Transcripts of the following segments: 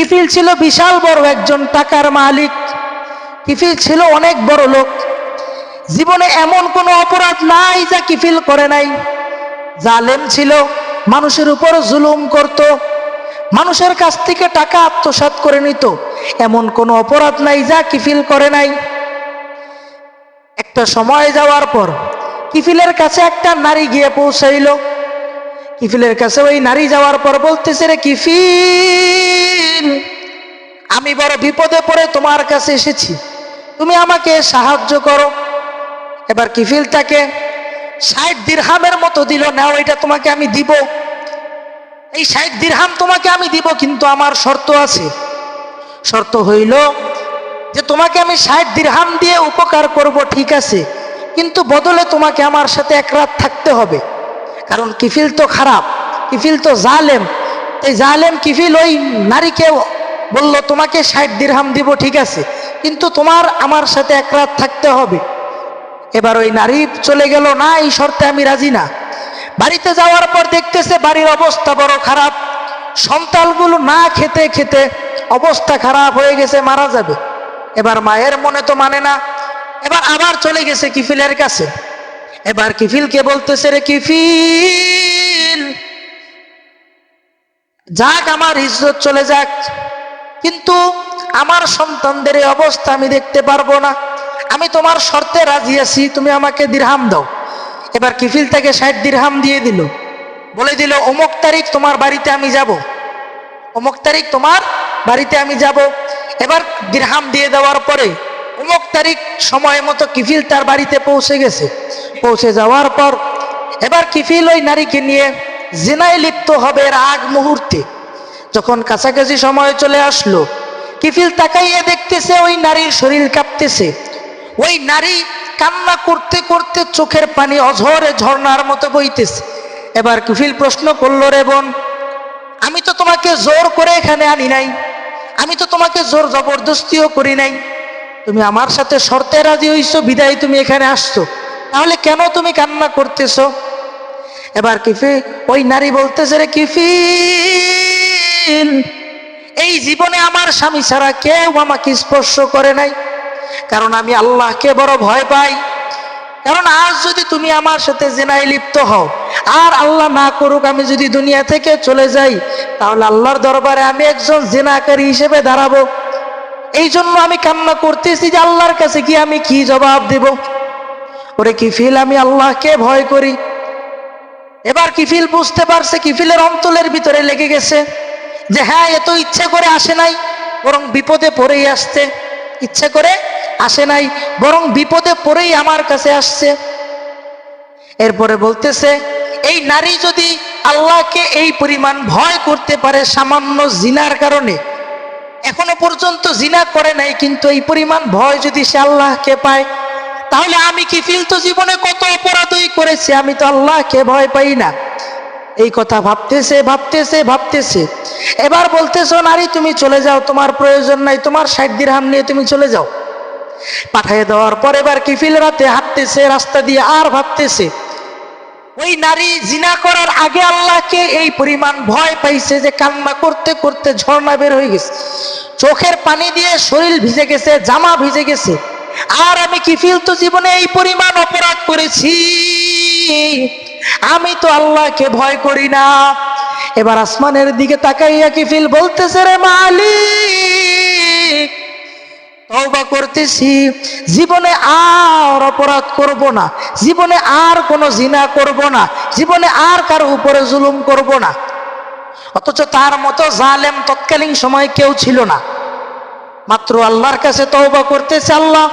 কিফিল ছিল বিশাল বড় একজন টাকার মালিক। কিফিল ছিল অনেক বড় লোক। জীবনে এমন কোনো অপরাধ নাই যা কিফিল করে নাই। জালেম ছিল, মানুষের উপর জুলুম করত, মানুষের কাছ থেকে টাকা আত্মসাৎ করে নিত। এমন কোনো অপরাধ নাই যা কিফিল করে নাই। একটা সময় যাওয়ার পর কিফিলের কাছে একটা নারী গিয়ে পৌঁছাইল। কিফিলের কাছে ওই নারী যাওয়ার পর বলতেছে, রে কিফিল, আমি বড় বিপদে পড়ে তোমার কাছে এসেছি। তুমি আমাকে সাহায্য করো। এবার কিফিল তাকে ষাট দিরহামের মতো দিল, নাও, এটা তোমাকে আমি দিব। এই ষাট দিরহাম তোমাকে আমি দিব, কিন্তু আমার শর্ত আছে। শর্ত হইল যে, তোমাকে আমি ষাট দিরহাম দিয়ে উপকার করব, ঠিক আছে। কিন্তু বদলে তোমাকে আমার সাথে এক রাত থাকতে হবে। কারণ কিফিল তো খারাপ, কিফিল তো জালেম। এই জালেম, কিফিল ওই নারীকে বলল, তোমাকে ষাট দিরহাম দিব, ঠিক আছে। কিন্তু তোমার, আমার সাথে এক রাত থাকতে হবে। এবার ওই নারী চলে গেল, না, এই শর্তে আমি রাজি না। বাড়িতে যাওয়ার পর দেখতেছে বাড়ির অবস্থা বড় খারাপ। সন্তানগুলো না খেতে খেতে অবস্থা খারাপ হয়ে গেছে, মারা যাবে। এবার মায়ের মনে তো মানে না। এবার আবার চলে গেছে কিফিলের কাছে। এবার কিফিলকে বলতেছে রে কিফিল? যাক, আমার ইজ্জত চলে যাক। কিন্তু আমার সন্তানদের এই অবস্থা আমি দেখতে পারব না। আমি তোমার শর্তে রাজি আছি, তুমি আমাকে দিরহাম দাও। এবার কিফিল তাকে ষাট দিরহাম দিয়ে দিল। বলে দিল, অমুক তারিখ তোমার বাড়িতে আমি যাব। অমুক তারিখ তোমার বাড়িতে আমি যাব। এবার দিরহাম দিয়ে দেওয়ার পরে অমুক তারিখ সময় মতো কিফিল তার বাড়িতে পৌঁছে গেছে। পৌঁছে যাওয়ার পর এবার কিফিল ওই নারীকে নিয়ে জেনায় লিপ্ত হবে এর আগ মুহূর্তে। যখন কাছাকাছি সময় চলে আসলো, কিফিল তাকাইয়ে দেখতেছে ওই নারীর শরীর কাঁপতেছে। ওই নারী কান্না করতে করতে চোখের পানি অঝরে ঝর্ণার মতো বইতেছে। এবার কিফিল প্রশ্ন করল, রে বোন, আমি তো তোমাকে জোর করে এখানে আনি নাই। আমি তো তোমাকে জোর জবরদস্তিও করি নাই। তুমি আমার সাথে শর্তে রাজি হইছো, বিদায় তুমি এখানে আসছো। তাহলে কেন তুমি কান্না করতেছো? এবার কিফি, ওই নারী বলতেছে রে কিফিল এই জীবনে আমার স্বামী ছাড়া কেউ আমাকে স্পর্শ করে নাই। কারণ আমি আল্লাহকে বড় ভয় পাই। কারণ আজ যদি তুমি আমার সাথে জেনায় লিপ্ত হও, আর আল্লাহ না করুক আমি যদি দুনিয়া থেকে চলে যাই, তাহলে আল্লাহর দরবারে আমি একজন জেনাকারী হিসেবে দাঁড়াবো। এই জন্য আমি কান্না করতেছি যে আল্লাহর কাছে কি আমি কি জবাব দেব? ওরে কিফিল, আমি আল্লাহকে ভয় করি। এবার কিফিল বুঝতে পারছে, কিফিলের অন্তলের ভিতরে লেগে গেছে যে হ্যাঁ এ তো ইচ্ছে করে আসে নাই, বরং বিপদে পড়েই আসছে। ইচ্ছে করে আসে নাই, বরং বিপদে পড়েই আমার কাছে আসছে। এরপরে বলতেছে, এই নারী যদি আল্লাহকে এই পরিমাণ ভয় করতে পারে সামান্য জিনার কারণে, এখনও পর্যন্ত জিনা করে নাই, কিন্তু এই পরিমাণ ভয় যদি সে আল্লাহকে পায় তাহলে আমি কি ফিল তো জীবনে কত অপরাধই করেছি? আমি তো আল্লাহকে ভয় পাই না। এই কথা ভাবতেছে ভাবতেছে ভাবতেছে। এবার বলতেছো, নারী, তুমি চলে যাও, তোমার প্রয়োজন নাই, তোমার ষাট দিরহাম নিয়ে তুমি চলে যাও। পাঠিয়ে দেওয়ার পর এবার কিফিল রাতে হাঁটতেছে, রাস্তা দিয়ে আর ভাবতেছে, ওই নারী জিনা করার আগে আল্লাহকে এই পরিমাণ ভয় পাইছে যে কান্না করতে করতে ঝর্ণা বের হয়ে গেছে। চোখের পানি দিয়ে শরীর ভিজে গেছে, জামা ভিজে গেছে। আর আমি কিফিল তো জীবনে এই পরিমাণ অপরাধ করেছি? আমি তো আল্লাহকে ভয় করি না। এবার আসমানের দিকে তাকাইয়া কিফিল বলতেছে রে মালিক? তওবা করতেছি। জীবনে আর অপরাধ করব না। জীবনে আর কোনো জিনা করব না। জীবনে আর কারও উপরে জুলুম করব না। অথচ তার মতো জালেম তৎকালীন সময় কেউ ছিল না। মাত্র আল্লাহর কাছে তওবা করতেছে আল্লাহ।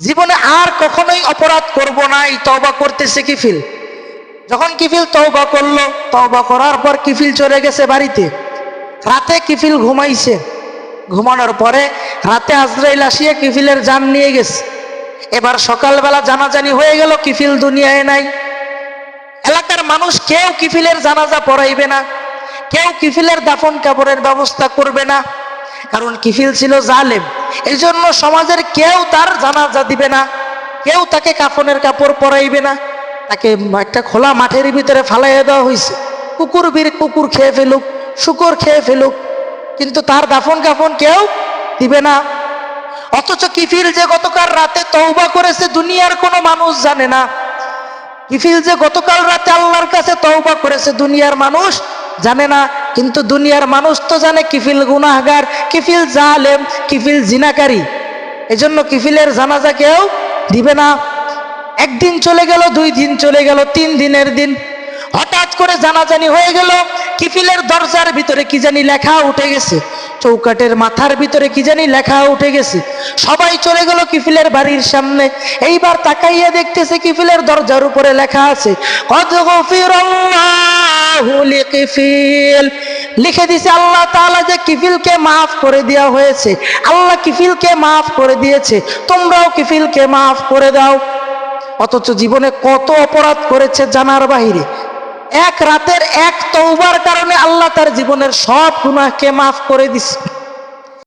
জীবনে আর কখনোই অপরাধ করব না, এই তওবা করতেছে কিফিল। যখন কিফিল তওবা করল, তওবা করার পর কিফিল চলে গেছে বাড়িতে। রাতে কিফিল ঘুমাইছে। ঘুমানোর পরে রাতে আজরাইল আসিয়া কিফিলের জান নিয়ে গেছে। এবার সকালবেলা জানাজানি হয়ে গেল, কিফিল দুনিয়ায় নাই। এলাকার মানুষ কেউ কিফিলের জানাজা পড়াইবে না, কেউ কিফিলের দাফন কাপড়ের ব্যবস্থা করবে না। কারণ কিফিল ছিল জালেম। এই জন্য সমাজের কেউ তার জানাজা দিবে না। কেউ তাকে কাফনের কাপড় পরাইবে না। তাকে একটা খোলা মাঠের ভিতরে ফালাইয়া দেওয়া হয়েছে কুকুর বীর কুকুর খেয়ে ফেলুক, শুকুর খেয়ে ফেলুক। কিন্তু তার দাফন কাফন কেউ দিবে না। অথচ কিফিল যে গতকাল রাতে তৌবা করেছে দুনিয়ার কোনো মানুষ জানে না। কিফিল যে গতকাল রাতে আল্লাহর কাছে তৌবা করেছে দুনিয়ার মানুষ জানে না। কিন্তু দুনিয়ার মানুষ তো জানে কিফিল গুনাহগার, কিফিল জালেম, কিফিল জিনাকারী। এজন্য কিফিলের জানাজা কেউ দিবে না। একদিন চলে গেল, দুই দিন চলে গেল, তিন দিনের দিন। হঠাৎ করে জানাজানি হয়ে গেল, কিফিলের দরজার ভিতরে কি জানি লেখা উঠে গেছে। চৌকাটের মাথার ভিতরে কি জানি লেখা উঠে গেছে। সবাই চলে গেল কিফিলের বাড়ির সামনে। এইবার তাকাইয়া দেখতেছে কিফিলের দরজার উপরে লেখা আছে, কদ গফিরাল্লাহু লিখে দিছে, আল্লাহ যে কিফিলকে করে দেওয়া হয়েছে, আল্লাহ কিফিলকে করে দিয়েছে, তোমরাও কিফিলকে করে দাও। অথচ জীবনে কত অপরাধ করেছে জানার বাহিরে। এক রাতের এক তৌবার কারণে আল্লাহ তার জীবনের সব গুণাকে মাফ করে দিছে।